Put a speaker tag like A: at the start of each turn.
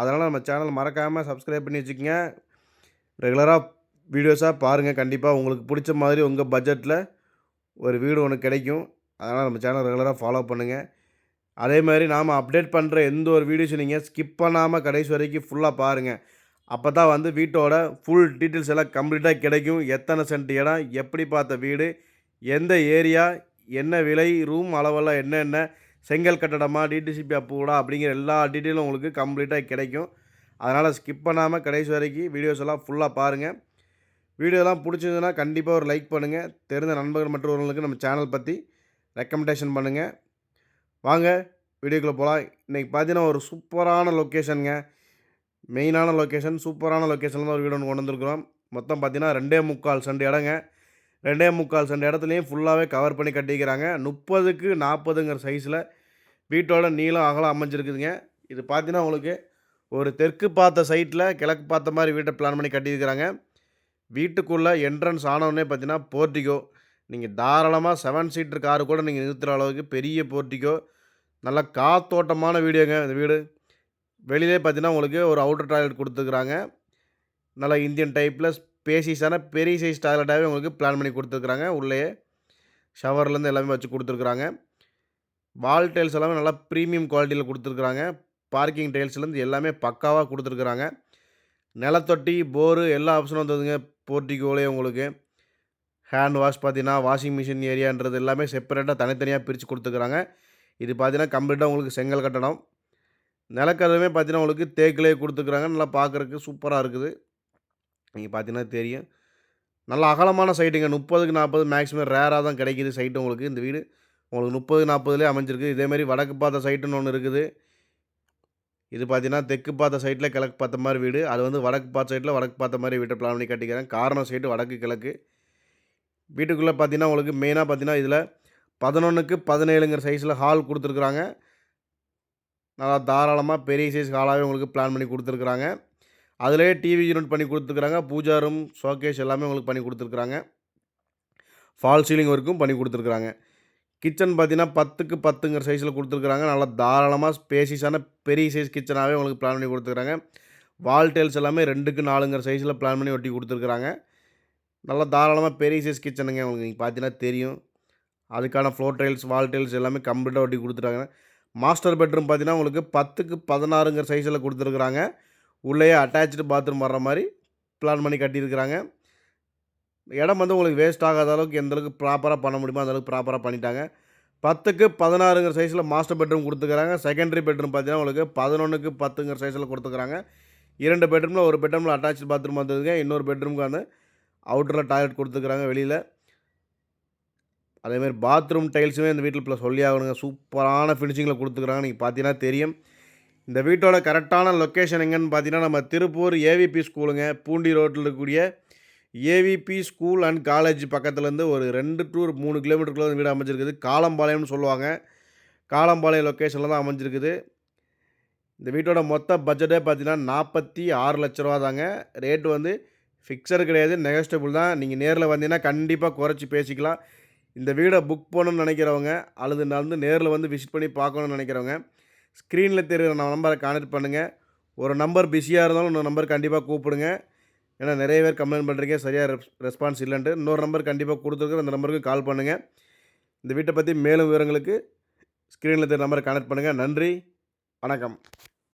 A: அதனால் நம்ம சேனல் மறக்காமல் சப்ஸ்கிரைப் பண்ணி வச்சுக்கோங்க. ரெகுலராக வீடியோஸாக பாருங்கள் கண்டிப்பாக உங்களுக்கு பிடிச்ச மாதிரி உங்கள் பட்ஜெட்டில் ஒரு வீடு ஒன்று கிடைக்கும். அதனால் நம்ம சேனல் ரெகுலராக ஃபாலோ பண்ணுங்கள் அதே மாதிரி நாம் அப்டேட் பண்ணுற எந்த ஒரு வீடியோஸும் நீங்கள் ஸ்கிப் பண்ணாமல் கடைசி வரைக்கும் ஃபுல்லாக பாருங்கள் அப்போ தான் வந்து வீட்டோட ஃபுல் டீட்டெயில்ஸ் எல்லாம் கம்ப்ளீட்டாக கிடைக்கும். எத்தனை சென்ட் இடம் எப்படி பார்த்த வீடு எந்த ஏரியா என்ன விலை ரூம் அளவெல்லாம் என்னென்ன செங்கல் கட்டடமா டிடிசிபி அப்ரூவ்டா அப்படிங்கிற எல்லா டீட்டெயிலும் உங்களுக்கு கம்ப்ளீட்டாக கிடைக்கும். அதனால் ஸ்கிப் பண்ணாமல் கடைசி வரைக்கும் வீடியோஸ் எல்லாம் ஃபுல்லாக பாருங்கள் வீடியோலாம் பிடிச்சிருந்ததுன்னா கண்டிப்பாக ஒரு லைக் பண்ணுங்கள் தெரிந்த நண்பர்கள் மற்றவர்களுக்கு நம்ம சேனல் பற்றி ரெக்கமெண்டேஷன் பண்ணுங்கள் வாங்க வீடியோக்குள்ளே போகலாம் இன்றைக்கி பார்த்தீங்கன்னா ஒரு சூப்பரான லொக்கேஷனுங்க மெயினான லொக்கேஷன் சூப்பரான லொக்கேஷனில் தான் ஒரு வீடு ஒன்று கொண்டு வந்திருக்கிறோம். மொத்தம் பார்த்தீங்கன்னா ரெண்டே முக்கால் சண்டு இடங்க. ரெண்டே முக்கால் சென்ட் இடத்துலையும் ஃபுல்லாகவே கவர் பண்ணி கட்டிக்கிறாங்க. முப்பதுக்கு நாற்பதுங்கிற சைஸில் வீட்டோட நீளம் அகலம் அமைஞ்சிருக்குதுங்க. இது பார்த்தீங்கன்னா உங்களுக்கு ஒரு தெற்கு பார்த்த சைட்டில் கிழக்கு பார்த்த மாதிரி வீட்டை பிளான் பண்ணி கட்டியிருக்கிறாங்க. வீட்டுக்குள்ளே என்ட்ரன்ஸ் ஆனவுடனே பார்த்தீங்கன்னா போர்ட்டிகோ நீங்கள் தாராளமாக செவன் சீட்டர் காரு கூட நீங்கள் நிறுத்துகிற அளவுக்கு பெரிய போர்ட்டிகோ நல்லா காத்தோட்டமான வீடியோங்க இந்த வீடு. வெளியிலே பார்த்தீங்கன்னா உங்களுக்கு ஒரு அவுட்டர் டாய்லெட் கொடுத்துருக்குறாங்க. நல்லா இந்தியன் டைப்பில் பேசிஸான பெரிய சைஸ் டாய்லெட்டாகவே உங்களுக்கு பிளான் பண்ணி கொடுத்துருக்குறாங்க. உள்ளே ஷவர்லேருந்து எல்லாமே வச்சு கொடுத்துருக்குறாங்க. வால் டைல்ஸ் எல்லாமே நல்லா ப்ரீமியம் குவாலிட்டியில் கொடுத்துருக்குறாங்க. பார்க்கிங் டைல்ஸ்லேருந்து எல்லாமே பக்காவாக கொடுத்துருக்குறாங்க. நிலத்தொட்டி போரு எல்லா ஆப்ஷனும் வந்ததுங்க. போர்ட்டிகோலே உங்களுக்கு. ஹேண்ட் வாஷ் பார்த்தீங்கன்னா வாஷிங் மிஷின் ஏரியான்றது எல்லாமே செப்பரேட்டாக தனித்தனியாக பிரித்து கொடுத்துருக்குறாங்க. இது பார்த்தீங்கன்னா கம்ப்ளீட்டாக உங்களுக்கு செங்கல் கட்டணம் நிலக்கதவுமே பார்த்தீங்கன்னா உங்களுக்கு தேக்கிலே கொடுத்துருக்குறாங்க. நல்லா பார்க்குறக்கு சூப்பராக இருக்குது. நீங்கள் பார்த்தீங்கன்னா தெரியும். நல்ல அகலமான சைட்டுங்க முப்பதுக்கு நாற்பது மேக்ஸிமம் ரேராக தான் கிடைக்கிது சைட்டு உங்களுக்கு. இந்த வீடு உங்களுக்கு முப்பது நாற்பதுலேயே அமைஞ்சிருக்கு. இதேமாதிரி வடக்கு பார்த்த சைட்டுன்னு ஒன்று இருக்குது. இது பார்த்தீங்கன்னா தெற்கு பார்த்த சைட்டில் கிழக்கு பார்த்த மாதிரி வீடு. அது வந்து வடக்கு பார்த்த சைட்டில் வடக்கு பார்த்த மாதிரி வீட்டை பிளான் பண்ணி கட்டிக்கிறேன். காரணம் சைட்டு வடக்கு கிழக்கு. வீட்டுக்குள்ளே பார்த்தீங்கன்னா உங்களுக்கு மெயினாக பார்த்தீங்கன்னா இதில் பதினொன்றுக்கு பதினேழுங்கிற சைஸில் ஹால் கொடுத்துருக்குறாங்க. நல்லா தாராளமாக பெரிய சைஸ் ஹாலாகவே உங்களுக்கு பிளான் பண்ணி கொடுத்துருக்குறாங்க. அதிலே டிவி யூனிட் பண்ணி கொடுத்துருக்குறாங்க. பூஜா ரூம் ஷோகேஷ் எல்லாமே உங்களுக்கு பண்ணி கொடுத்துருக்குறாங்க. ஃபால் சீலிங் ஒர்க்கும் பண்ணி கொடுத்துருக்குறாங்க. கிச்சன் பார்த்தீங்கன்னா பத்துக்கு பத்துங்கிற சைஸில் கொடுத்துருக்குறாங்க. நல்லா தாராளமாக ஸ்பேசிஸான பெரிய சைஸ் கிச்சனாகவே உங்களுக்கு பிளான் பண்ணி கொடுத்துருக்குறாங்க. வால் டைல்ஸ் எல்லாமே ரெண்டுக்கு நாலுங்கிற சைஸில் பிளான் பண்ணி ஒட்டி கொடுத்துருக்குறாங்க. நல்லா தாராளமாக பெரிய சைஸ் கிச்சனுங்க உங்களுக்கு நீங்கள் பார்த்தீங்கன்னா தெரியும். அதுக்கான ஃப்ளோர் டைல்ஸ் வால் டைல்ஸ் எல்லாமே கம்ப்ளீட்டாக ஒட்டி கொடுத்துருக்காங்க. மாஸ்டர் பெட்ரூம் பார்த்தீங்கன்னா உங்களுக்கு பத்துக்கு பதினாறுங்கிற சைஸில் கொடுத்துருக்குறாங்க. உள்ளேயே அட்டாச்சு பாத்ரூம் வர்ற மாதிரி பிளான் பண்ணி கட்டியிருக்கிறாங்க. இடம் வந்து உங்களுக்கு வேஸ்ட் ஆகாத அளவுக்கு எந்த அளவுக்கு ப்ராப்பராக பண்ண முடியுமோ அந்தளவுக்கு ப்ராப்பராக பண்ணிட்டாங்க. பத்துக்கு பதினாறுங்கிற சைஸில் மாஸ்டர் பெட்ரூம் கொடுத்துக்கிறாங்க. செகண்டரி பெட்ரூம் பார்த்தீங்கன்னா உங்களுக்கு பதினொன்றுக்கு பத்துங்கிற சைஸில் கொடுத்துக்கிறாங்க. இரண்டு பெட்ரூமில் ஒரு பெட்ரூமில் அட்டாச் பாத்ரூம் வந்ததுங்க இன்னொரு பெட்ரூமுக்கு வந்து அவுட்டரில் டாய்லெட் கொடுத்துக்கிறாங்க வெளியில். அதேமாதிரி பாத்ரூம் டைல்ஸுமே இந்த வீட்டில் இப்போ சொல்லி ஆகணுங்க சூப்பரான ஃபினிஷிங்கில் கொடுத்துக்கிறாங்க நீங்கள் பார்த்தீங்கன்னா தெரியும். இந்த வீட்டோட கரெக்டான லொக்கேஷன் எங்கன்னு பார்த்தீங்கன்னா நம்ம திருப்பூர் ஏவிபி ஸ்கூலுங்க பூண்டி ரோட்டில் இருக்கக்கூடிய ஏவிபி ஸ்கூல் அண்ட் காலேஜ் பக்கத்துலேருந்து ஒரு ரெண்டு டு மூணு கிலோமீட்டருக்குள்ள வீடு அமைஞ்சிருக்குது. காலம்பாளையம்னு சொல்லுவாங்க. காலம்பாளையம் லொக்கேஷனில் தான் அமைஞ்சிருக்குது. இந்த வீட்டோட மொத்த பட்ஜெட்டே பார்த்தீங்கன்னா நாற்பத்தி ஆறு லட்ச ரூபா தாங்க. ரேட்டு வந்து ஃபிக்ஸர் கிடையாது நெகஸ்டபுள் தான். நீங்கள் நேரில் வந்தீங்கன்னா கண்டிப்பாக குறைச்சி பேசிக்கலாம். இந்த வீடை புக் பண்ணணும்னு நினைக்கிறவங்க அல்லது வந்து நேரில் வந்து விசிட் பண்ணி பார்க்கணுன்னு நினைக்கிறவங்க ஸ்க்ரீனில் தெரிகிற நம்பரை கான்டெக்ட் பண்ணுங்கள் ஒரு நம்பர் பிஸியாக இருந்தாலும் இன்னொரு நம்பர் கண்டிப்பாக கூப்பிடுங்க. ஏன்னா நிறைய பேர் கம்ப்ளைண்ட் பண்ணுறீங்க சரியாக ரெஸ்பான்ஸ் இல்லைன்ட்டு. இன்னொரு நம்பர் கண்டிப்பாக கொடுத்துருக்குற அந்த நம்பருக்கு கால் பண்ணுங்கள் இந்த வீட்டை பற்றி மேலும் விவரங்களுக்கு ஸ்க்ரீனில் தெரிகிற நம்பரை கான்டெக்ட் பண்ணுங்கள் நன்றி வணக்கம்.